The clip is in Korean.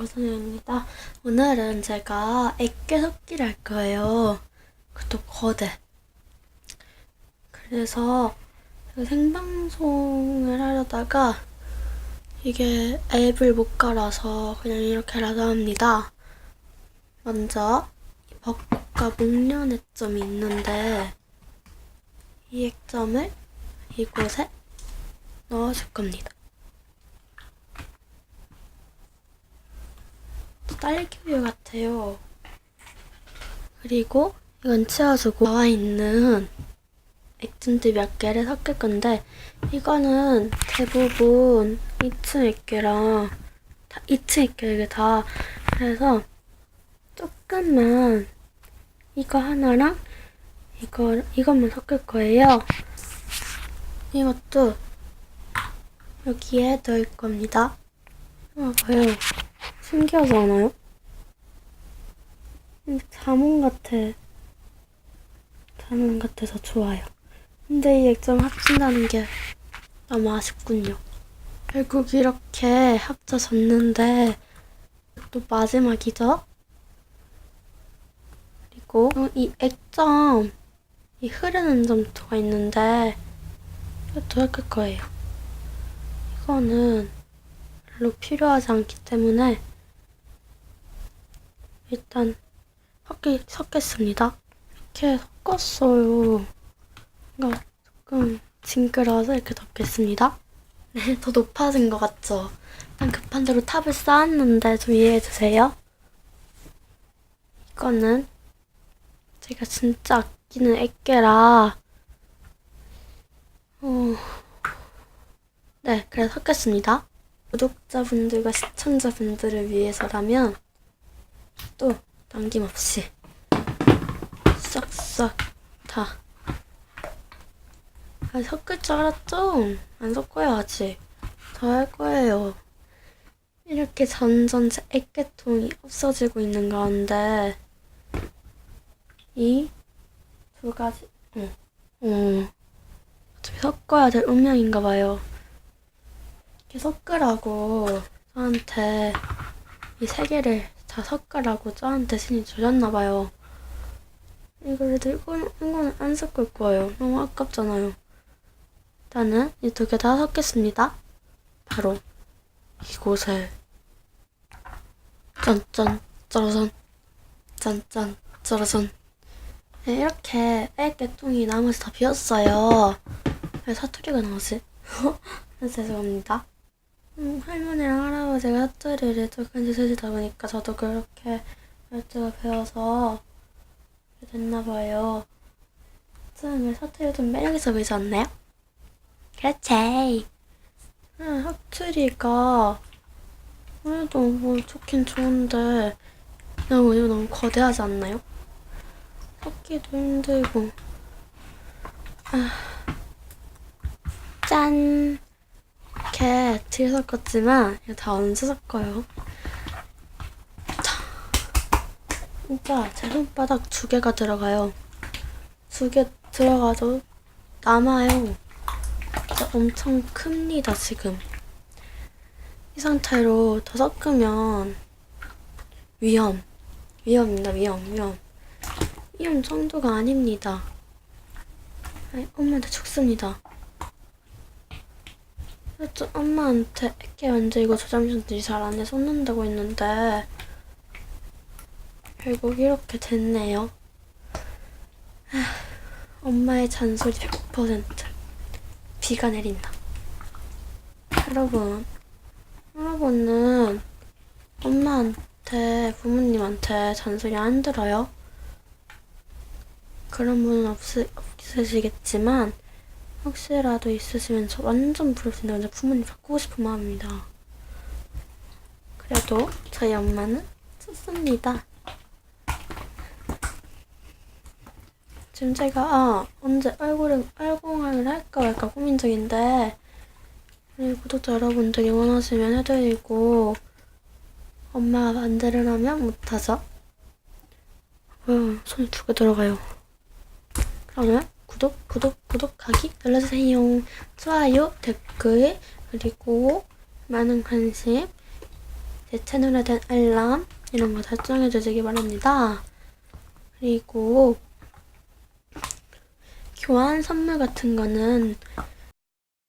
고선영입니다. 오늘은 제가 액괴 섞기를 할 거예요. 그것도 거대. 그래서 생방송을 하려다가 이게 앱을 못 깔아서 그냥 이렇게 라도 합니다. 먼저 이 벚꽃과 목련의 점이 있는데 이 액점을 이곳에 넣어줄 겁니다. 딸기우유 같아요. 그리고 이건 치워주고 나와 있는 액진들 몇 개를 섞을 건데 이거는 대부분 2층 액계랑 다 2층 액계 이게 다 그래서 조금만 이거 하나랑 이거 이것만 섞을 거예요. 이것도 여기에 넣을 겁니다. 아, 봐요. 신기하지 않아요? 자몽 같아. 자몽 같아서 좋아요. 근데 이 액점 합친다는 게 너무 아쉽군요. 결국 이렇게 합쳐졌는데 또 마지막이죠? 그리고 이 액점 이 흐르는 점토가 있는데 이것도 섞을 거예요. 이거는 별로 필요하지 않기 때문에 일단 섞기, 섞겠습니다. 이렇게 섞었어요. 이거 조금 징그러워서 이렇게 덮겠습니다. 네, 더 높아진 것 같죠? 일단 급한 대로 탑을 쌓았는데 좀 이해해주세요. 이거는 제가 진짜 아끼는 액계라 어... 네, 그래서 섞겠습니다. 구독자분들과 시청자분들을 위해서라면 또 남김없이 싹싹 다 아, 섞을 줄 알았죠? 안 섞어요 아직 더 할 거예요 이렇게 점점 제 액계통이 없어지고 있는 가운데 이 두 가지 어, 어. 어차피 섞어야 될 운명인가 봐요 이렇게 섞으라고 저한테 이 세 개를 다 섞으라고 저한테 신이 주셨나봐요. 이거를 들고 이거는 안 섞을 거예요. 너무 아깝잖아요. 일단은 이 두 개 다 섞겠습니다. 바로 이곳에 짠짠 짜라잔 짠짠 짜라잔 네, 이렇게 애깨통이 나머지 다 비었어요. 왜 사투리가 나오지? 죄송합니다. 음, 할머니랑 할아버지가 사투리를 조금씩 쓰시다 보니까 저도 그렇게 말투가 배워서 그렇게 됐나 봐요. 좀 매력있어 보이지 않나요? 그렇지. 음, 사투리가 그래도 뭐 좋긴 좋은데 너무 너무 거대하지 않나요? 섞기도 힘들고 아, 짠 이렇게 뒤에 섞었지만 이거 다 언제 섞어요? 자, 진짜 제 손바닥 두 개가 들어가요. 두 개 들어가도 남아요. 진짜 엄청 큽니다 지금. 이 상태로 더 섞으면 위험, 위험입니다 위험, 위험. 위험 정도가 아닙니다. 엄마한테 죽습니다. 그래도 엄마한테 애기 만지고 저잠시들이 잘안 해서 혼난다고 했는데 결국 이렇게 됐네요. 하, 엄마의 잔소리 100% 비가 내린다. 여러분, 여러분은 엄마한테 부모님한테 잔소리 안 들어요? 그런 분은 없, 없으시겠지만 혹시라도 있으시면 저 완전 부럽습니다. 완전 부모님 바꾸고 싶은 마음입니다. 그래도 저희 엄마는 좋습니다. 지금 제가 아, 언제 얼굴을 얼공을 할까 말까 고민 중인데 우리 구독자 여러분들이 원하시면 해드리고 엄마가 반대를 하면 못하죠. 어, 손이 두 개 들어가요. 그러면 구독, 구독, 구독하기 눌러주세요. 좋아요, 댓글, 그리고 많은 관심, 제 채널에 대한 알람 이런 거 설정해 주시기 바랍니다. 그리고 교환 선물 같은 거는